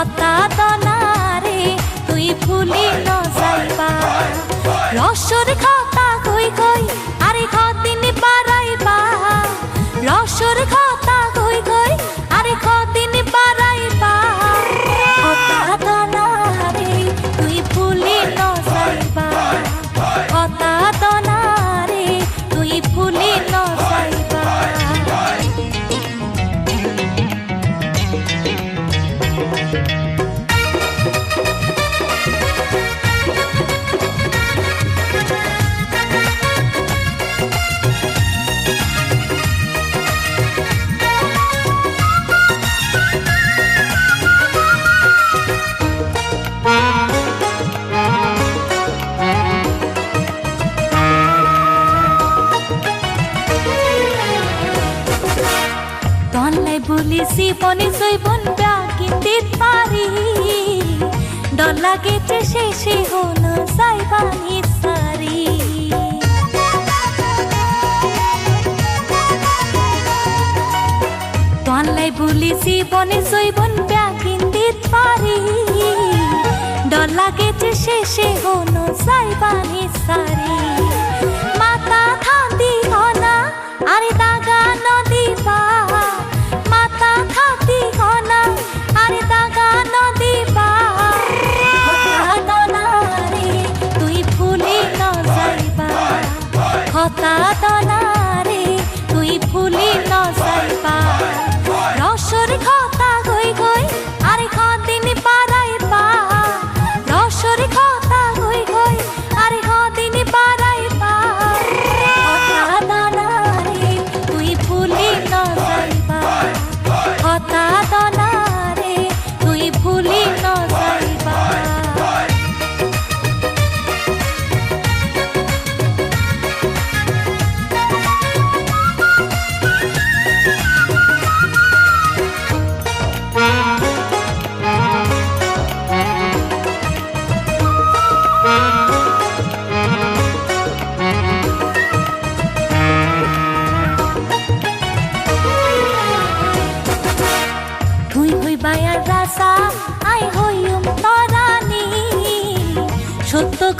লতা দনারে তুই ফুলি নজাইবা রসর খা জীবনে জৈবন ব্যাগিতে পারি। ডলা গেছে শেষে হলো সাইবানি সারি তলাই বলি জীবনে জৈবন ব্যাগিতে পারি। ডলা গেছে শেষে হলো সাইবানি সারি মাথা থান্দি হল আরে দাগা নদী পা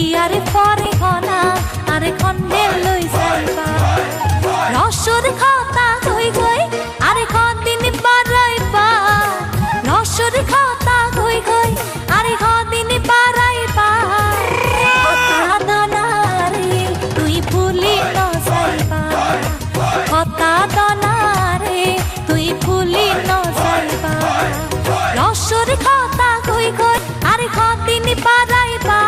বিয়ার পরে গনা আর খন্ডে লই যাইবা রসর খাতা গই গই, আর খন দিন বাড়াইবা রসর খাতা গই গই, আর খন দিন বাড়াইবা দনারে, তুই ভুলি ন যাইবা কথা দনারে, তুই ভুলি ন যাইবা রসর খাতা গই গই, আর খন দিন বাড়াইবা